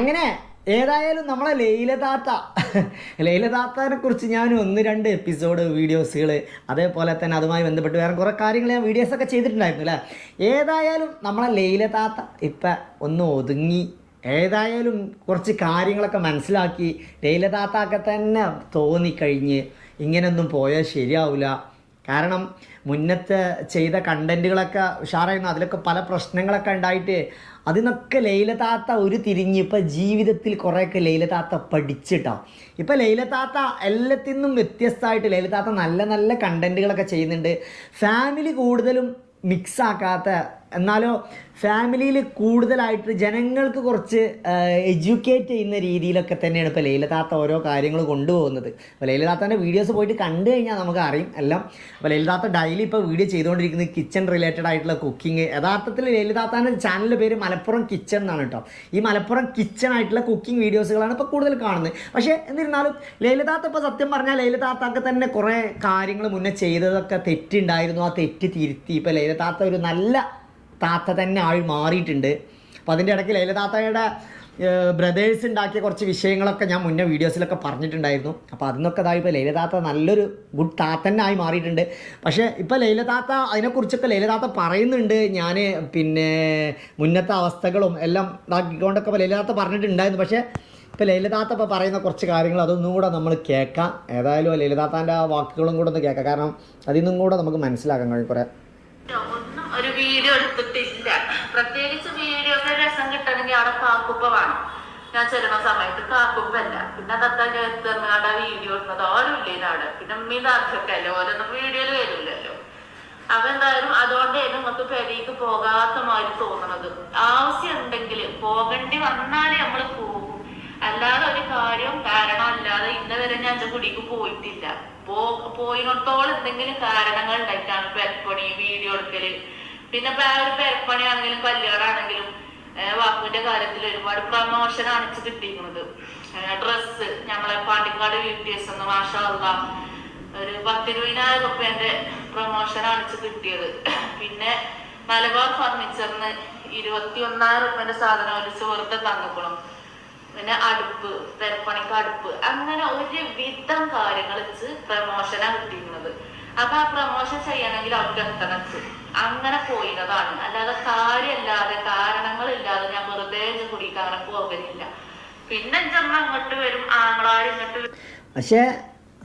അങ്ങനെ ഏതായാലും നമ്മളെ ലൈലതാത്ത ലൈലതാത്താനെ കുറിച്ച് ഞാൻ ഒന്ന് രണ്ട് എപ്പിസോഡ് വീഡിയോസുകൾ അതേപോലെ തന്നെ അതുമായി ബന്ധപ്പെട്ട് വേറെ കുറേ കാര്യങ്ങൾ ഞാൻ വീഡിയോസൊക്കെ ചെയ്തിട്ടുണ്ടായിരുന്നു അല്ലേ ഏതായാലും നമ്മളെ ലൈലതാത്ത ഇപ്പം ഒന്ന് ഒതുങ്ങി ഏതായാലും കുറച്ച് കാര്യങ്ങളൊക്കെ മനസ്സിലാക്കി ലൈലതാത്താക്കെ തന്നെ തോന്നിക്കഴിഞ്ഞ് ഇങ്ങനെയൊന്നും പോയാൽ ശരിയാവില്ല കാരണം മുന്നത്തെ ചെയ്ത കണ്ടന്റുകളൊക്കെ ഉഷാറായിരുന്നു. അതിലൊക്കെ പല പ്രശ്നങ്ങളൊക്കെ ഉണ്ടായിട്ട് അതിനൊക്കെ ലൈലതാത്ത ഒരു തിരിഞ്ഞ് ഇപ്പം ജീവിതത്തിൽ കുറേയൊക്കെ ലൈലതാത്ത പഠിച്ചിട്ടോ. ഇപ്പം ലൈലതാത്ത എല്ലാത്തിനും വ്യത്യസ്തമായിട്ട് ലൈലതാത്ത നല്ല നല്ല കണ്ടന്റുകളൊക്കെ ചെയ്യുന്നുണ്ട്. ഫാമിലി കൂടുതലും മിക്സ് ആക്കാത്ത എന്നാലോ ഫാമിലിയിൽ കൂടുതലായിട്ട് ജനങ്ങൾക്ക് കുറച്ച് എഡ്യൂക്കേറ്റ് ചെയ്യുന്ന രീതിയിലൊക്കെ തന്നെയാണ് ഇപ്പോൾ ലൈലതാത്ത ഓരോ കാര്യങ്ങൾ കൊണ്ടുപോകുന്നത്. അപ്പോൾ ലൈലതാത്തന്റെ വീഡിയോസ് പോയിട്ട് കണ്ടു കഴിഞ്ഞാൽ നമുക്ക് അറിയും എല്ലാം. അപ്പോൾ ലൈലതാത്ത ഡെയിലി ഇപ്പോൾ വീഡിയോ ചെയ്തുകൊണ്ടിരിക്കുന്നത് കിച്ചൺ റിലേറ്റഡ് ആയിട്ടുള്ള കുക്കിംഗ് യഥാർത്ഥത്തിൽ ലൈലതാത്താന്റെ ചാനലിന്റെ പേര് മലപ്പുറം കിച്ചൺ എന്നാണ് കേട്ടോ. ഈ മലപ്പുറം കിച്ചൺ ആയിട്ടുള്ള കുക്കിംഗ് വീഡിയോസുകളാണ് ഇപ്പോൾ കൂടുതൽ കാണുന്നത്. പക്ഷേ എന്നിരുന്നാലും ലൈലതാത്ത ഇപ്പോൾ സത്യം പറഞ്ഞാൽ ലൈലതാത്തൊക്കെ തന്നെ കുറേ കാര്യങ്ങൾ മുന്നേ ചെയ്തതൊക്കെ തെറ്റുണ്ടായിരുന്നു. ആ തെറ്റ് തിരുത്തി. ഇപ്പോൾ ലൈലതാത്ത ഒരു നല്ല താത്ത തന്നെ ആൾ മാറിയിട്ടുണ്ട്. അപ്പോൾ അതിന്റെ ഇടയ്ക്ക് ലൈലതാത്തയുടെ ബ്രദേഴ്സ് ഉണ്ടാക്കിയ കുറച്ച് വിഷയങ്ങളൊക്കെ ഞാൻ മുന്നേ വീഡിയോസിലൊക്കെ പറഞ്ഞിട്ടുണ്ടായിരുന്നു. അപ്പോൾ അതിനൊക്കെ ഇതായിപ്പോൾ ലൈലതാത്ത നല്ലൊരു ഗുഡ് താത്തന്നായി മാറിയിട്ടുണ്ട്. പക്ഷേ ഇപ്പോൾ ലൈലതാത്ത അതിനെക്കുറിച്ചൊക്കെ ലൈലതാത്ത പറയുന്നുണ്ട്. ഞാൻ പിന്നെ മുന്നത്തെ അവസ്ഥകളും എല്ലാം ഇതാക്കിക്കൊണ്ടൊക്കെ ലൈലതാത്ത പറഞ്ഞിട്ടുണ്ടായിരുന്നു. പക്ഷേ ഇപ്പോൾ ലൈലതാത്ത ഇപ്പോൾ പറയുന്ന കുറച്ച് കാര്യങ്ങൾ അതൊന്നും കൂടെ നമ്മൾ കേൾക്കാം. ഏതായാലും ലൈലതാത്താന്റെ ആ വാക്കുകളും കൂടെ ഒന്ന് കേൾക്കാം. കാരണം അതിൽ നിന്നും കൂടെ നമുക്ക് മനസ്സിലാക്കാൻ കഴിയും കുറേ. ഒരു വീഡിയോ എടുത്തിട്ടില്ല. പ്രത്യേകിച്ച് വീഡിയോയുടെ രസം കിട്ടണമെങ്കിൽ അവിടെ കാക്കുപ്പ വേണം. ഞാൻ ചെല്ലുന്ന സമയത്ത് കാക്കുപ്പല്ല പിന്നെ അതൊക്കെ ചേർത്തുകൊണ്ട് ആ വീഡിയോ ഇടുന്നത് ഓരോ ഇല്ല അവിടെ പിന്നെ താത്തൊക്കെ അല്ലേ? ഓരോന്നും വീഡിയോയിൽ വരില്ലല്ലോ. അപ്പൊ എന്തായാലും അതുകൊണ്ടായിരുന്നു നമുക്ക് പെരേക്ക് പോകാത്ത മാതിരി തോന്നണത്. ആവശ്യം ഉണ്ടെങ്കിൽ പോകേണ്ടി വന്നാലേ നമ്മൾ പോകും അല്ലാതെ ഒരു കാര്യം കാരണം അല്ലാതെ ഇന്ന് വരെ ഞാൻ എന്റെ കുടിക്ക് പോയിട്ടില്ല. പോയിട്ടോളം എന്തെങ്കിലും കാരണങ്ങൾ ഉണ്ടായിട്ടാണ് പെരപ്പണി വീഡിയോ എടുക്കൽ. പിന്നെ ഇപ്പൊ ആ ഒരു പെരപ്പണി ആണെങ്കിലും കല്യാണമാണെങ്കിലും വാക്കുവിന്റെ കാര്യത്തിൽ ഒരുപാട് പ്രമോഷൻ അണിച്ച് കിട്ടിയിരിക്കുന്നത്. ഡ്രസ്സ് ഞമ്മളെ പാണ്ടിക്കാട് യു ടി എസ് എന്ന് മാഷാള്ള ഒരു പത്തിരുപതിനായിരം റുപ്യന്റെ പ്രൊമോഷൻ അണിച്ച് കിട്ടിയത്. പിന്നെ മലബാർ ഫർണിച്ചറിന് ഇരുപത്തി ഒന്നായിരം റുപ്യന്റെ സാധനം ഒരു സുഹൃത്തെ തന്നിക്കണം. പിന്നെ അടുപ്പ് പെരപ്പണിക്ക് അടുപ്പ് അങ്ങനെ ഒരുവിധം കാര്യങ്ങൾ വെച്ച് പ്രമോഷനാണ് കിട്ടിയിരുന്നത് അപ്പൊ ആ പ്രമോഷൻ ചെയ്യണമെങ്കിൽ അവർക്ക് എത്തണം അങ്ങനെ പോയിരുന്നതാണ് അല്ലാതെ കാര്യമല്ലാതെ കാരണങ്ങളില്ലാതെ ഞാൻ വെറുതെ കുടിക്കാൻ അങ്ങനെ പോകലില്ല. പിന്നെ ചെമ്മ അങ്ങോട്ട് വരും ആങ്ങളാർ ഇങ്ങോട്ട് പക്ഷേ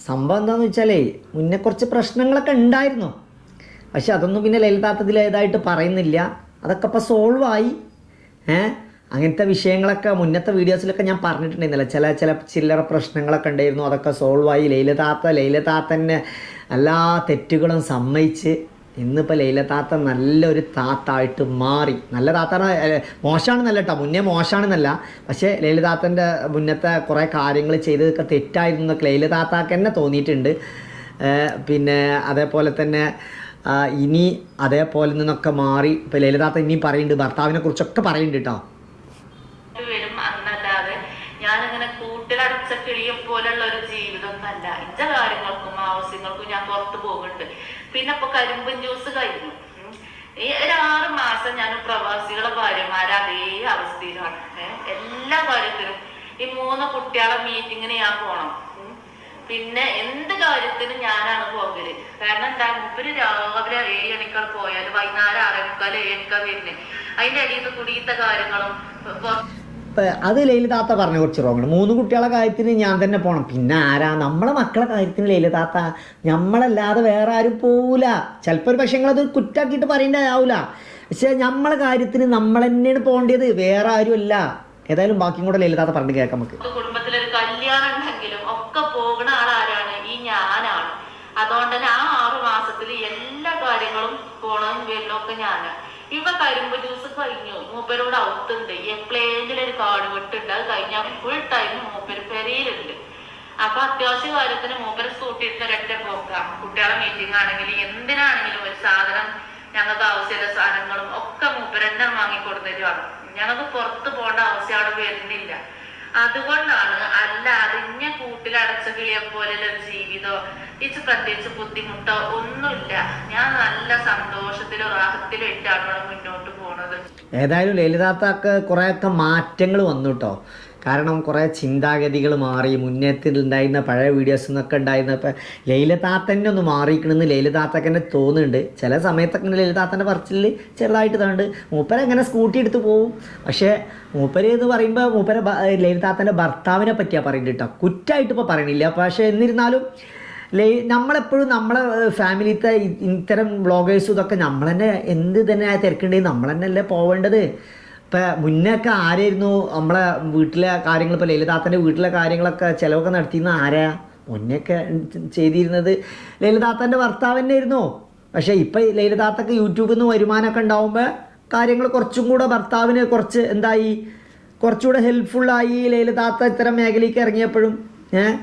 സംഭവം എന്താന്ന് വെച്ചാലേ മുന്നേ കുറച്ച് പ്രശ്നങ്ങളൊക്കെ ഉണ്ടായിരുന്നു. പക്ഷെ അതൊന്നും പിന്നെ ലളിതാത്തതിൽ പറയുന്നില്ല. അതൊക്കെ ഇപ്പോൾ സോൾവ് ആയി. ഏ? അങ്ങനത്തെ വിഷയങ്ങളൊക്കെ മുന്നത്തെ വീഡിയോസിലൊക്കെ ഞാൻ പറഞ്ഞിട്ടുണ്ടായിരുന്നില്ല. ചില ചില ചില്ലറ പ്രശ്നങ്ങളൊക്കെ ഉണ്ടായിരുന്നു. അതൊക്കെ സോൾവ് ആയി. ലൈലതാത്ത ലൈലതാത്തന്നെ എല്ലാ തെറ്റുകളും സമ്മതിച്ച് ഇന്നിപ്പോൾ ലൈല താത്ത നല്ലൊരു താത്തായിട്ട് മാറി. നല്ല താത്ത മോശമാണെന്നല്ല കേട്ടോ മുന്നേ മോശമാണെന്നല്ല പക്ഷേ ലൈല താത്തന്റെ മുന്നത്തെ കുറേ കാര്യങ്ങൾ ചെയ്തതൊക്കെ തെറ്റായിരുന്നു എന്നൊക്കെ ലൈലതാത്താക്ക് തന്നെ തോന്നിയിട്ടുണ്ട്. പിന്നെ അതേപോലെ തന്നെ ഇനി അതേപോലെ നിന്നൊക്കെ മാറി. ഇപ്പോൾ ലൈല താത്ത ഇനിയും പറയുന്നുണ്ട്. ഭർത്താവിനെ കുറിച്ചൊക്കെ പറയുന്നുണ്ട് കേട്ടോ വരും അന്നല്ലാതെ ഞാനിങ്ങനെ കൂട്ടിലടച്ച കിളിയെ പോലുള്ള ഒരു ജീവിതം ഒന്നല്ല ഇച്ച കാര്യങ്ങൾക്കും ആവശ്യങ്ങൾക്കും ഞാൻ പുറത്തു പോകുന്നുണ്ട് പിന്നെ ഇപ്പൊ കരിമ്പൻ ജ്യൂസ് കഴിഞ്ഞു ഈ ഒരു ആറ് മാസം ഞാൻ പ്രവാസികളെ ഭാര്യമാരെ അതേ അവസ്ഥയിലാണ്. എല്ലാ കാര്യത്തിനും ഈ മൂന്ന് കുട്ടികളെ മീറ്റിങ്ങിന് ഞാൻ പോണം. പിന്നെ എന്ത് കാര്യത്തിനും ഞാനാണ് പോകൽ. കാരണം എന്താ മുപ്പര് രാവിലെ ഏഴ് മണിക്കാൾ പോയാൽ വൈകുന്നേരം ആറേ മുക്കാൽ ഏഴ് മണിക്കാൾ വരുന്നത് അതിന്റെ അടിയിൽ നിന്ന് കുടിയത്തെ കാര്യങ്ങളും അത് ലൈലതാത്ത പറഞ്ഞ കുറച്ച് റോങ്ങാണ് മൂന്ന് കുട്ടികളെ കാര്യത്തിന് ഞാൻ തന്നെ പോകണം പിന്നെ ആരാ? നമ്മളെ മക്കളെ കാര്യത്തിന് ലൈലതാത്ത. നമ്മളല്ലാതെ വേറെ ആരും പോവില്ല ചിലപ്പോൾ ഒരു പക്ഷേ നിങ്ങളത് കുറ്റാക്കിയിട്ട് പറയേണ്ടതാവില്ല പക്ഷേ നമ്മളെ കാര്യത്തിന് നമ്മൾ തന്നെയാണ് പോകേണ്ടത്. വേറെ ആരും അല്ല ഏതായാലും ബാക്കിയും കൂടെ ലൈലതാത്ത പറഞ്ഞ് കേൾക്കാം നമുക്ക്. കുടുംബത്തിലൊരു കല്യാണം ഉണ്ടെങ്കിലും ഒക്കെ പോകുന്ന ആളാരാണ് ഈ ഞാനാണ് അതുകൊണ്ട് തന്നെ ആ ആറു മാസത്തിൽ എല്ലാ കാര്യങ്ങളും പോണതും വരുന്നതും ഒക്കെ ഞാനാണ് ഇവ കരിമ്പ് ജ്യൂസ് കഴിഞ്ഞു. മൂപ്പരോട് ഔത്തുണ്ട് എപ്പോഴെങ്കിലും ഒരു കാട് വെട്ടുണ്ട്. അത് കഴിഞ്ഞാൽ ഫുൾ ടൈം മൂപ്പര് പെരയിലുണ്ട്. അപ്പൊ അത്യാവശ്യ കാര്യത്തിന് മൂപ്പര് എടുത്ത് ഒരൊറ്റ പോക്കാം കുട്ടികളെ മീറ്റിംഗ് ആണെങ്കിലും എന്തിനാണെങ്കിലും ഒരു സാധനം ഞങ്ങൾക്ക് ആവശ്യമുള്ള സാധനങ്ങളും ഒക്കെ മൂപ്പരെന്നെ വാങ്ങിക്കൊടുത്തരുവാണ് ഞങ്ങൾക്ക് പുറത്ത് പോകേണ്ട ആവശ്യം അവിടെ വരുന്നില്ല. അതുകൊണ്ടാണ് അല്ലാതെ ഇഞ്ഞ കൂട്ടിലടച്ച കിളിയെ പോലെയുള്ള ഒരു ജീവിതമോ ഇത് പ്രത്യേകിച്ച് ബുദ്ധിമുട്ടോ ഒന്നുമില്ല. ഞാൻ നല്ല സന്തോഷത്തിലും റാഹത്തിലും ഇട്ടാണ് ഇവിടെ മുന്നോട്ട് പോണത്. ഏതായാലും ലളിതാത്താക്ക് കുറേയൊക്കെ മാറ്റങ്ങൾ വന്നു കേട്ടോ കാരണം കുറേ ചിന്താഗതികൾ മാറി മുന്നേത്തിൽ ഉണ്ടായിരുന്ന പഴയ വീഡിയോസ് എന്നൊക്കെ ഉണ്ടായിരുന്ന ഇപ്പം ലൈലതാത്തന്നെ ഒന്ന് മാറിയിരിക്കണമെന്ന് ലൈലതാത്തക്ക് തന്നെ തോന്നുന്നുണ്ട്. ചില സമയത്തൊക്കെ ഇങ്ങനെ ലൈലതാത്തന്റെ പറച്ചിൽ ചെറുതായിട്ട് തോന്നുന്നുണ്ട് മൂപ്പര എങ്ങനെ സ്കൂട്ടി എടുത്ത് പോവും? പക്ഷേ മൂപ്പര് എന്ന് പറയുമ്പോൾ മൂപ്പര ലൈലതാത്തന്റെ ഭർത്താവിനെ പറ്റിയാണ് പറയുന്നത് കേട്ടോ കുറ്റമായിട്ട് ഇപ്പോൾ പറയണില്ല. പക്ഷേ എന്നിരുന്നാലും ലേ നമ്മളെപ്പോഴും നമ്മളെ ഫാമിലിത്തെ ഇത്തരം വ്ളോഗേഴ്സും ഇതൊക്കെ നമ്മൾ തന്നെ എന്ത് തന്നെ തിരക്കുണ്ടെങ്കിൽ നമ്മൾ തന്നെ അല്ലേ പോവേണ്ടത്. ഇപ്പം മുന്നേക്കെ ആരായിരുന്നു നമ്മളെ വീട്ടിലെ കാര്യങ്ങൾ ഇപ്പോൾ ലളിതാത്തന്റെ വീട്ടിലെ കാര്യങ്ങളൊക്കെ ചിലവൊക്കെ നടത്തിയിരുന്ന ആരാ? മുന്നേക്കെ ചെയ്തിരുന്നത് ലളിതാത്തന്റെ ഭർത്താവ് തന്നെ ആയിരുന്നു പക്ഷേ ഇപ്പം ലളിതാത്തക്ക് യൂട്യൂബിൽ നിന്ന് വരുമാനമൊക്കെ ഉണ്ടാവുമ്പോൾ കാര്യങ്ങൾ കുറച്ചും കൂടെ ഭർത്താവിന് കുറച്ച് എന്തായി? കുറച്ചുകൂടെ ഹെൽപ്ഫുള്ളായി ലളിതാത്ത ഇത്തരം മേഖലയ്ക്ക് ഇറങ്ങിയപ്പോഴും ഏഹ്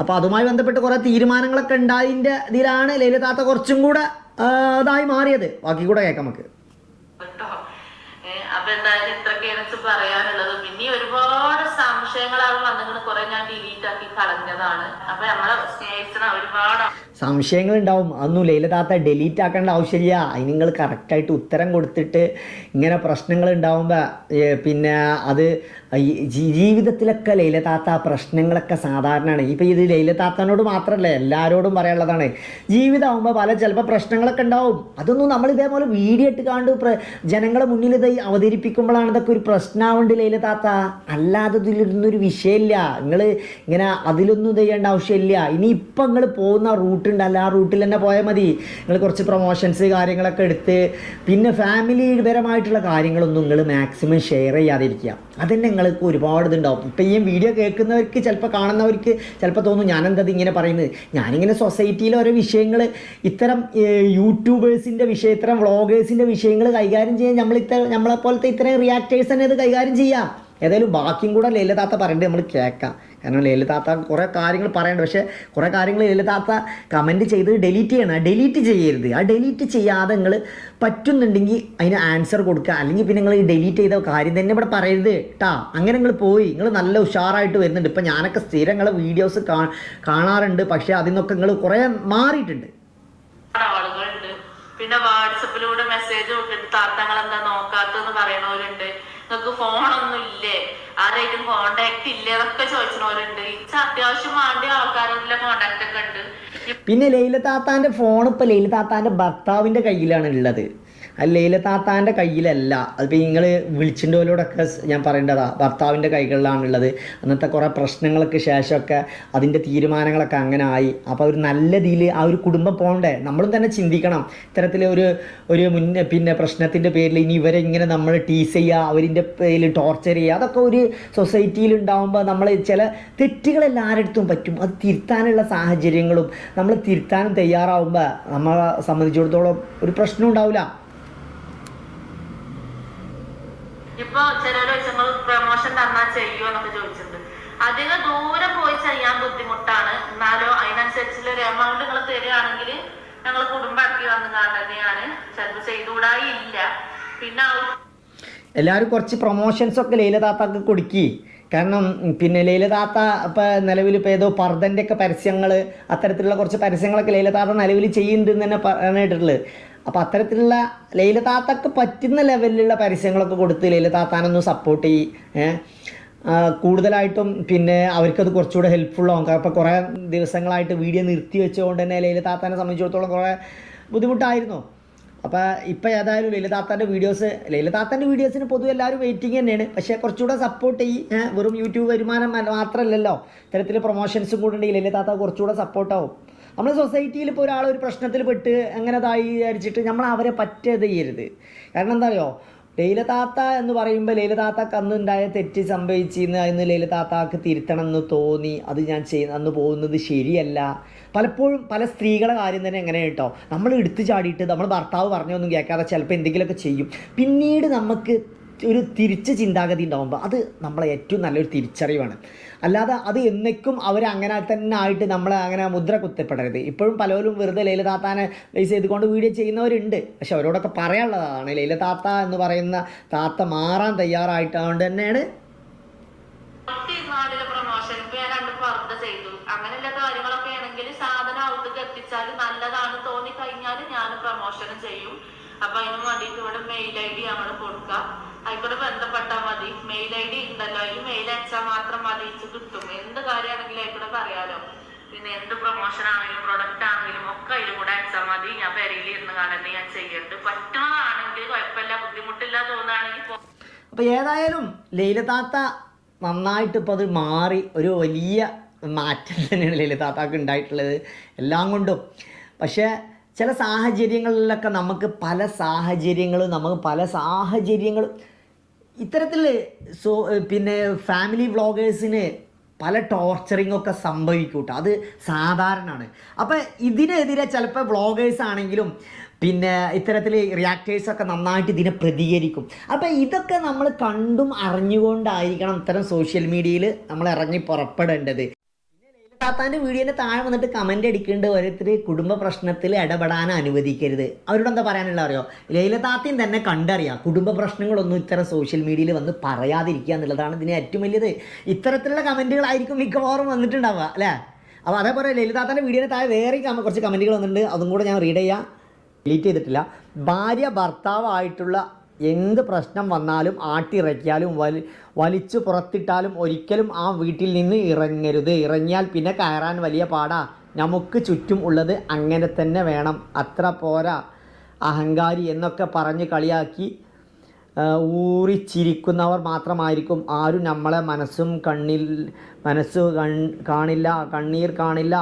അപ്പോൾ അതുമായി ബന്ധപ്പെട്ട് കുറേ തീരുമാനങ്ങളൊക്കെ ഉണ്ടായതിന്റെ ഇതിലാണ് ലളിതാത്ത കുറച്ചും കൂടെ ഇതായി മാറിയത്. ബാക്കി കൂടെ കേൾക്കാം നമുക്ക്. അപ്പൊ പറയാനുള്ളത്. പിന്നെ ഒരുപാട് സംശയങ്ങളാണ് വന്നിങ്ങനെ കുറെ ഞാൻ ഡിലീറ്റ് ആക്കി കളഞ്ഞതാണ്. അപ്പൊ നമ്മളെ സ്നേഹിച്ചണ ഒരുപാട് സംശയങ്ങൾ ഉണ്ടാവും അതൊന്നും ലൈലതാത്ത ഡെലീറ്റ് ആക്കേണ്ട ആവശ്യമില്ല. അതിന് നിങ്ങൾ കറക്റ്റായിട്ട് ഉത്തരം കൊടുത്തിട്ട് ഇങ്ങനെ പ്രശ്നങ്ങൾ ഉണ്ടാവുമ്പോൾ പിന്നെ അത് ജീവിതത്തിലൊക്കെ ലൈലതാത്ത പ്രശ്നങ്ങളൊക്കെ സാധാരണയാണ്. ഇപ്പം ഇത് ലൈലതാത്തനോട് മാത്രമല്ല എല്ലാവരോടും പറയാനുള്ളതാണ്. ജീവിതമാകുമ്പോൾ പല ചിലപ്പോൾ പ്രശ്നങ്ങളൊക്കെ ഉണ്ടാവും. അതൊന്നും നമ്മൾ ഇതേപോലെ വീഡിയോ ഇട്ട് കാണ്ട് ജനങ്ങളെ മുന്നിൽ ഇത് അവതരിപ്പിക്കുമ്പോഴാണ് ഇതൊക്കെ ഒരു പ്രശ്നമാവേണ്ട ലൈലതാത്ത അല്ലാതെ ഒരു വിഷയമില്ല. നിങ്ങൾ ഇങ്ങനെ അതിലൊന്നും ചെയ്യേണ്ട ആവശ്യമില്ല. ഇനി ഇപ്പം നിങ്ങൾ പോകുന്ന റൂട്ട് ഉണ്ടല്ല ആ റൂട്ടിൽ തന്നെ പോയാൽ മതി. നിങ്ങൾ കുറച്ച് പ്രൊമോഷൻസ് കാര്യങ്ങളൊക്കെ എടുത്ത്. പിന്നെ ഫാമിലി പരമായിട്ടുള്ള കാര്യങ്ങളൊന്നും നിങ്ങൾ മാക്സിമം ഷെയർ ചെയ്യാതിരിക്കുക. അതന്നെ നിങ്ങൾക്ക് ഒരുപാട് ഇതുണ്ടാവും. ഇപ്പം ഈ വീഡിയോ കേൾക്കുന്നവർക്ക് ചിലപ്പോൾ കാണുന്നവർക്ക് ചിലപ്പോൾ തോന്നും ഞാനെന്തത് ഇങ്ങനെ പറയുന്നത്? ഞാനിങ്ങനെ സൊസൈറ്റിയിലെ ഓരോ വിഷയങ്ങൾ ഇത്തരം യൂട്യൂബേഴ്സിന്റെ വിഷയം ഇത്തരം വ്ളോഗേഴ്സിന്റെ വിഷയങ്ങൾ കൈകാര്യം ചെയ്യാൻ നമ്മൾ ഇത്ര നമ്മളെ പോലത്തെ ഇത്രയും റിയാക്ടേഴ്സ് തന്നെ ഇത് കൈകാര്യം ചെയ്യാം. ഏതായാലും ബാക്കിയും കൂടെ ലളിതാത്ത പറയേണ്ടത് നമ്മൾ കേൾക്കാം കാരണം ലളിതാത്ത കുറേ കാര്യങ്ങൾ പറയേണ്ട. പക്ഷേ കുറേ കാര്യങ്ങൾ ലളിതാത്ത കമന്റ് ചെയ്ത് ഡെലീറ്റ് ചെയ്യണം. ഡെലീറ്റ് ചെയ്യരുത്. ആ ഡെലീറ്റ് ചെയ്യാതെ നിങ്ങൾ പറ്റുന്നുണ്ടെങ്കിൽ അതിന് ആൻസർ കൊടുക്കുക. അല്ലെങ്കിൽ പിന്നെ നിങ്ങൾ ഡെലീറ്റ് ചെയ്ത കാര്യം തന്നെ ഇവിടെ പറയരുത് കേട്ടാ അങ്ങനെ നിങ്ങൾ പോയി. നിങ്ങൾ നല്ല ഉഷാറായിട്ട് വരുന്നുണ്ട്. ഇപ്പം ഞാനൊക്കെ സ്ഥിരം നിങ്ങളെ വീഡിയോസ് കാണാറുണ്ട്. പക്ഷേ അതിൽ നിന്നൊക്കെ നിങ്ങൾ കുറേ മാറിയിട്ടുണ്ട്. പിന്നെ വാട്സപ്പിലൂടെ മെസ്സേജ് താത്തങ്ങൾ എന്താ നോക്കാത്തെന്ന് പറയണവരുണ്ട് നിങ്ങൾക്ക് ഫോണൊന്നും ഇല്ലേ ആരായിട്ടും കോണ്ടാക്ട് ഇല്ലേ? എന്നൊക്കെ ചോദിച്ചവരുണ്ട്. ഇച്ച അത്യാവശ്യം വേണ്ട ആൾക്കാരുടെ കോണ്ടാക്ട് ഒക്കെ ഉണ്ട്. പിന്നെ ലൈല താത്താന്റെ ഫോൺ ഇപ്പൊ ലൈല താത്താന്റെ ഭർത്താവിന്റെ കയ്യിലാണ് ഉള്ളത്. ലൈല താത്താന്റെ കയ്യിലല്ല. അതിപ്പോൾ നിങ്ങൾ വിളിച്ചിന്റെ പോലോടൊക്കെ ഞാൻ പറയേണ്ടതാ. ഭർത്താവിന്റെ കൈകളിലാണുള്ളത്. അന്നത്തെ കുറേ പ്രശ്നങ്ങൾക്ക് ശേഷമൊക്കെ അതിന്റെ തീരുമാനങ്ങളൊക്കെ അങ്ങനെ ആയി അപ്പോൾ ഒരു നല്ല രീതിയിൽ ആ ഒരു കുടുംബം പോകണ്ടേ നമ്മളും തന്നെ ചിന്തിക്കണം. ഇത്തരത്തിൽ ഒരു ഒരു മുന്നേ പിന്നെ പ്രശ്നത്തിന്റെ പേരിൽ ഇനി ഇവരെ ഇങ്ങനെ നമ്മൾ ടീസ് ചെയ്യുക അവരിന്റെ പേരിൽ ടോർച്ചർ ചെയ്യുക അതൊക്കെ ഒരു സൊസൈറ്റിയിൽ ഉണ്ടാകുമ്പോൾ നമ്മൾ ചില തെറ്റുകൾ എല്ലാവരുടെ പറ്റും. അത് തിരുത്താനുള്ള സാഹചര്യങ്ങളും നമ്മൾ തിരുത്താനും തയ്യാറാവുമ്പോൾ നമ്മളെ സംബന്ധിച്ചിടത്തോളം ഒരു പ്രശ്നം ഉണ്ടാവില്ല ഇപ്പൊ ചിലര് നമ്മൾ പ്രൊമോഷൻ തന്നാ ചെയ്യോ എന്നൊക്കെ ചോദിച്ചിട്ടുണ്ട്. അധികം ദൂരെ പോയി ചെയ്യാൻ ബുദ്ധിമുട്ടാണ്. എന്നാലോ അതിനനുസരിച്ചുള്ള ഒരു എമൗണ്ട് നിങ്ങൾ തരികയാണെങ്കിൽ ഞങ്ങൾ വന്നു വന്ന് ഞാൻ ചിലപ്പോൾ ചെയ്തുകൂടായി ഇല്ല. പിന്നെ എല്ലാവരും കുറച്ച് പ്രൊമോഷൻസ് ഒക്കെ ലൈലതാത്താക്ക് കൊടുക്കി. കാരണം പിന്നെ ലൈലതാത്ത ഇപ്പോൾ നിലവിൽ ഇപ്പോൾ ഏതോ പർദ്ദന്റെ ഒക്കെ പരസ്യങ്ങൾ അത്തരത്തിലുള്ള കുറച്ച് പരസ്യങ്ങളൊക്കെ ലൈലതാത്ത നിലവിൽ ചെയ്യുന്നുണ്ട് എന്ന് തന്നെ പറഞ്ഞിട്ടുള്ളത്. അപ്പോൾ അത്തരത്തിലുള്ള ലൈലതാത്തക്ക് പറ്റുന്ന ലെവലിലുള്ള പരസ്യങ്ങളൊക്കെ കൊടുത്ത് ലൈലതാത്താനൊന്ന് സപ്പോർട്ട് ചെയ്യും കൂടുതലായിട്ടും പിന്നെ അവർക്കത് കുറച്ചുകൂടെ ഹെൽപ്ഫുൾ ആവും. കാരണം ഇപ്പോൾ കുറേ ദിവസങ്ങളായിട്ട് വീഡിയോ നിർത്തി വെച്ചുകൊണ്ട് തന്നെ ലൈലതാത്താനെ സംബന്ധിച്ചിടത്തോളം കുറേ ബുദ്ധിമുട്ടായിരുന്നു. അപ്പോൾ ഇപ്പോൾ ഏതായാലും ലളിതാത്താന്റെ വീഡിയോസ് ലളിതാത്താന്റെ വീഡിയോസിന് പൊതുവെ എല്ലാവരും വെയിറ്റിംഗ് തന്നെയാണ്. പക്ഷേ കുറച്ചുകൂടെ സപ്പോർട്ട് ചെയ്യും വെറും യൂട്യൂബ് വരുമാനം മാത്രമല്ലല്ലോ ഇത്തരത്തിൽ പ്രൊമോഷൻസും കൂടെ ഉണ്ടെങ്കിൽ ലളിതാത്ത കുറച്ചുകൂടെ സപ്പോർട്ടാവും നമ്മൾ സൊസൈറ്റിയിൽ ഇപ്പോൾ ഒരാൾ ഒരു പ്രശ്നത്തിൽ പെട്ട് അങ്ങനെ ഇതായി വിചാരിച്ചിട്ട് നമ്മൾ അവരെ പറ്റത് ചെയ്യരുത്. കാരണം എന്താ അറിയോ ലൈലതാത്ത എന്ന് പറയുമ്പോൾ ലൈലതാത്താക്ക് അന്ന് ഉണ്ടായ തെറ്റ് സംഭവിച്ചിന്ന് അന്ന് ലൈലതാത്താക്ക് തിരുത്തണം എന്ന് തോന്നി അത് ഞാൻ ചെയ്യുന്ന അന്ന് പോകുന്നത് ശരിയല്ല. പലപ്പോഴും പല സ്ത്രീകളെ കാര്യം തന്നെ എങ്ങനെ കേട്ടോ നമ്മൾ എടുത്തു ചാടിയിട്ട് നമ്മൾ ഭർത്താവ് പറഞ്ഞൊന്നും കേൾക്കാതെ ചിലപ്പോൾ എന്തെങ്കിലുമൊക്കെ ചെയ്യും. പിന്നീട് നമുക്ക് ഒരു തിരിച്ച് ചിന്താഗതി ഉണ്ടാകുമ്പോൾ അത് നമ്മളെ ഏറ്റവും നല്ലൊരു തിരിച്ചറിവാണ്. അല്ലാതെ അത് എന്നേക്കും അവർ അങ്ങനെ തന്നെ ആയിട്ട് നമ്മളെ അങ്ങനെ മുദ്ര കുത്തപ്പെടരുത്. ഇപ്പോഴും പലരും വെറുതെ ലൈലതാത്താനെ ബേസ് ചെയ്തുകൊണ്ട് വീഡിയോ ചെയ്യുന്നവരുണ്ട്. പക്ഷെ അവരോടൊക്കെ പറയാനുള്ളതാണ് ലൈലതാത്ത എന്ന് പറയുന്ന താത്ത മാറാൻ തയ്യാറായിട്ടാണ്ട് തന്നെയാണ്. അങ്ങനെയുള്ള കാര്യങ്ങളൊക്കെ ആണെങ്കിൽ നല്ലതാണ് തോന്നി കഴിഞ്ഞാൽ ഞാൻ ചെയ്യും അപ്പൊ അതിനു വേണ്ടിയിട്ട് ഇവിടെ മെയിൽ ഐ ഡി നമ്മൾ കൊടുക്കുക ആയിക്കോട്ടെ ബന്ധപ്പെട്ടാൽ മതി. മെയിൽ ഐ ഡി ഉണ്ടല്ലോ. അതിൽ മെയിൽ അയച്ചാൽ മാത്രം മതി. കിട്ടും. എന്ത് കാര്യമാണെങ്കിലും ആയിക്കോട്ടെ പറയാലോ. പിന്നെ എന്ത് പ്രൊമോഷൻ ആണെങ്കിലും പ്രൊഡക്റ്റ് ആണെങ്കിലും ഒക്കെ അതിൽ കൂടെ അയച്ചാൽ മതി. ഞാൻ പെരയിൽ ഇരുന്ന് കാണുന്നത് ഞാൻ ചെയ്യുന്നുണ്ട് പറ്റുന്നതാണെങ്കിൽ കുഴപ്പമില്ല. ബുദ്ധിമുട്ടില്ല തോന്നുകയാണെങ്കിൽ അപ്പോൾ ഏതായാലും ലൈലതാത്ത നന്നായിട്ട് ഇപ്പോൾ അത് മാറി ഒരു വലിയ മാറ്റം തന്നെയാണ് ലൈലതാത്താക്ക് ഉണ്ടായിട്ടുള്ളത് എല്ലാം കൊണ്ടും. പക്ഷേ ചില സാഹചര്യങ്ങളിലൊക്കെ നമുക്ക് പല സാഹചര്യങ്ങളും നമുക്ക് പല സാഹചര്യങ്ങളും ഇത്തരത്തിൽ സോ പിന്നെ ഫാമിലി വ്ളോഗേഴ്സിന് പല ടോർച്ചറിങ് ഒക്കെ സംഭവിക്കൂട്ടോ. കേട്ടോ അത് സാധാരണമാണ് അപ്പോൾ ഇതിനെതിരെ ചിലപ്പോൾ വ്ളോഗേഴ്സ് ആണെങ്കിലും പിന്നെ ഇത്തരത്തിൽ റിയാക്ടേഴ്സ് ഒക്കെ നന്നായിട്ട് ഇതിനെ പ്രതികരിക്കും. അപ്പോൾ ഇതൊക്കെ നമ്മൾ കണ്ടും അറിഞ്ഞുകൊണ്ടായിരിക്കണം ഇത്തരം സോഷ്യൽ മീഡിയയിൽ നമ്മൾ ഇറങ്ങി പുറപ്പെടേണ്ടത്. താത്താന്റെ വീഡിയോന്റെ താഴെ വന്നിട്ട് കമന്റ് അടിക്കേണ്ട ഓരോരുത്തർ കുടുംബ പ്രശ്നത്തിൽ ഇടപെടാൻ അനുവദിക്കരുത്. അവരോട് എന്താ പറയാനുള്ള അറിയോ? ലൈലതാത്തയും തന്നെ കണ്ടറിയാം. കുടുംബ പ്രശ്നങ്ങളൊന്നും ഇത്തരം സോഷ്യൽ മീഡിയയിൽ വന്ന് പറയാതിരിക്കുക എന്നുള്ളതാണ് ഇതിന് ഏറ്റവും വലിയത്. ഇത്തരത്തിലുള്ള കമന്റുകളായിരിക്കും മിക്കവാറും വന്നിട്ടുണ്ടാവുക അല്ലേ? അപ്പോൾ അതേപോലെ ലളിതാത്തന്റെ വീഡിയോനെ താഴെ വേറെ കുറച്ച് കമന്റുകൾ വന്നിട്ടുണ്ട്. അതും കൂടെ ഞാൻ റീഡ് ചെയ്യാം. ഡിലീറ്റ് ചെയ്തിട്ടില്ല. ഭാര്യ ഭർത്താവായിട്ടുള്ള എന്ത് പ്രശ്നം വന്നാലും ആട്ടിറക്കിയാലും വലി വലിച്ചു പുറത്തിട്ടാലും ഒരിക്കലും ആ വീട്ടിൽ നിന്ന് ഇറങ്ങരുത്. ഇറങ്ങിയാൽ പിന്നെ കയറാൻ വലിയ പാടാ. നമുക്ക് ചുറ്റും ഉള്ളത് അങ്ങനെ തന്നെ വേണം. അത്ര പോരാ. അഹങ്കാരി എന്നൊക്കെ പറഞ്ഞ് കളിയാക്കി ഊറിച്ചിരിക്കുന്നവർ മാത്രമായിരിക്കും. ആരും നമ്മളെ മനസ്സും കണ്ണിൽ മനസ്സ് കാണില്ല കണ്ണീർ കാണില്ല.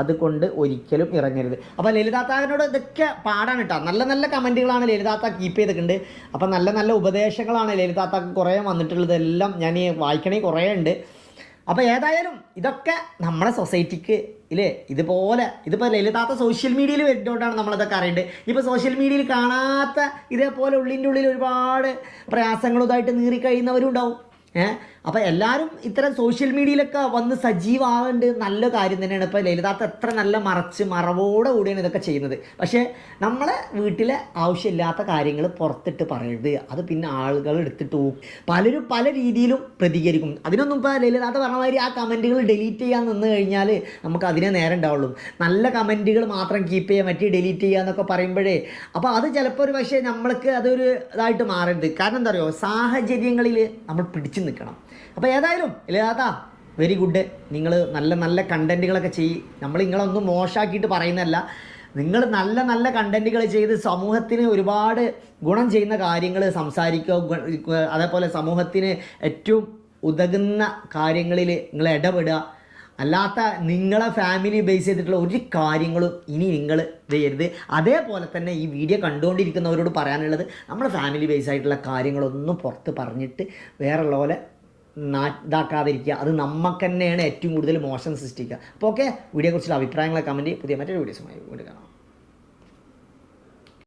അതുകൊണ്ട് ഒരിക്കലും ഇറങ്ങരുത്. അപ്പോൾ ലളിതാത്താവിനോട് ഇതൊക്കെ പാടാണ് കേട്ടോ നല്ല നല്ല കമന്റുകളാണ് ലളിതാത്ത കീപ്പ് ചെയ്തിട്ടുണ്ട്. അപ്പോൾ നല്ല നല്ല ഉപദേശങ്ങളാണ് ലളിതാത്താക്ക് കുറേ വന്നിട്ടുള്ളത്. എല്ലാം ഞാൻ വായിക്കണേ കുറേ ഉണ്ട്. അപ്പോൾ ഏതായാലും ഇതൊക്കെ നമ്മുടെ സൊസൈറ്റിക്ക് ഇല്ലേ? ഇതുപോലെ ഇതിപ്പോൾ ലളിതാത്ത സോഷ്യൽ മീഡിയയിൽ വരുന്നതുകൊണ്ടാണ് നമ്മളിതൊക്കെ അറിയേണ്ടത് ഇപ്പോൾ സോഷ്യൽ മീഡിയയിൽ കാണാത്ത ഇതേപോലെ ഉള്ളിന്റെ ഉള്ളിൽ ഒരുപാട് പ്രയാസങ്ങളും ഇതായിട്ട് നീറി ഉണ്ടാവും ഏഹ് അപ്പോൾ എല്ലാവരും ഇത്തരം സോഷ്യൽ മീഡിയയിലൊക്കെ വന്ന് സജീവമാവേണ്ട നല്ല കാര്യം തന്നെയാണ് ഇപ്പോൾ ലളിതാത്ത എത്ര നല്ല മറച്ച് മറവോടെ കൂടിയാണ് ഇതൊക്കെ ചെയ്യുന്നത്. പക്ഷേ നമ്മളെ വീട്ടിലെ ആവശ്യമില്ലാത്ത കാര്യങ്ങൾ പുറത്തിട്ട് പറയരുത്. അത് പിന്നെ ആളുകൾ എടുത്തിട്ട് പോകും പലരും പല രീതിയിലും പ്രതികരിക്കും. അതിനൊന്നും ഇപ്പോൾ ലളിതാത്ത പറഞ്ഞ മാതിരി ആ കമന്റുകൾ ഡിലീറ്റ് ചെയ്യാൻ നിന്ന് കഴിഞ്ഞാൽ നമുക്ക് അതിനെ നേരം ഉണ്ടാവുള്ളൂ. നല്ല കമന്റുകൾ മാത്രം കീപ്പ് ചെയ്യാൻ പറ്റി ഡിലീറ്റ് ചെയ്യുക എന്നൊക്കെ പറയുമ്പോഴേ അപ്പോൾ അത് ചിലപ്പോൾ ഒരു പക്ഷേ നമ്മൾക്ക് അതൊരു ഇതായിട്ട് മാറരുത്. കാരണം എന്താ പറയുക സാഹചര്യങ്ങളിൽ നമ്മൾ പിടിച്ചു നിൽക്കണം. അപ്പോൾ ഏതായാലും ഇല്ലാതാ വെരി ഗുഡ് നിങ്ങൾ നല്ല നല്ല കണ്ടന്റുകളൊക്കെ ചെയ്യും. നമ്മൾ നിങ്ങളൊന്നും മോശമാക്കിയിട്ട് പറയുന്നതല്ല. നിങ്ങൾ നല്ല നല്ല കണ്ടന്റുകൾ ചെയ്ത് സമൂഹത്തിന് ഒരുപാട് ഗുണം ചെയ്യുന്ന കാര്യങ്ങൾ സംസാരിക്കുക അതേപോലെ സമൂഹത്തിന് ഏറ്റവും ഉതകുന്ന കാര്യങ്ങളിൽ നിങ്ങൾ ഇടപെടുക. അല്ലാത്ത നിങ്ങളെ ഫാമിലി ബേസ് ചെയ്തിട്ടുള്ള ഒരു കാര്യങ്ങളും ഇനി നിങ്ങൾ ചെയ്യരുത്. അതേപോലെ തന്നെ ഈ വീഡിയോ കണ്ടുകൊണ്ടിരിക്കുന്നവരോട് പറയാനുള്ളത് നമ്മുടെ ഫാമിലി ബേസ് ആയിട്ടുള്ള കാര്യങ്ങളൊന്നും പുറത്ത് പറഞ്ഞിട്ട് വേറെ പോലെ ഇതാക്കാതിരിക്കുക. അത് നമുക്ക് തന്നെയാണ് ഏറ്റവും കൂടുതൽ മോശം സൃഷ്ടിക്കുക. അപ്പോൾ ഓക്കെ വീഡിയോയെക്കുറിച്ചുള്ള അഭിപ്രായങ്ങളെ കമന്റ് പുതിയ മറ്റൊരു വീഡിയോസുമായി വീണ്ടും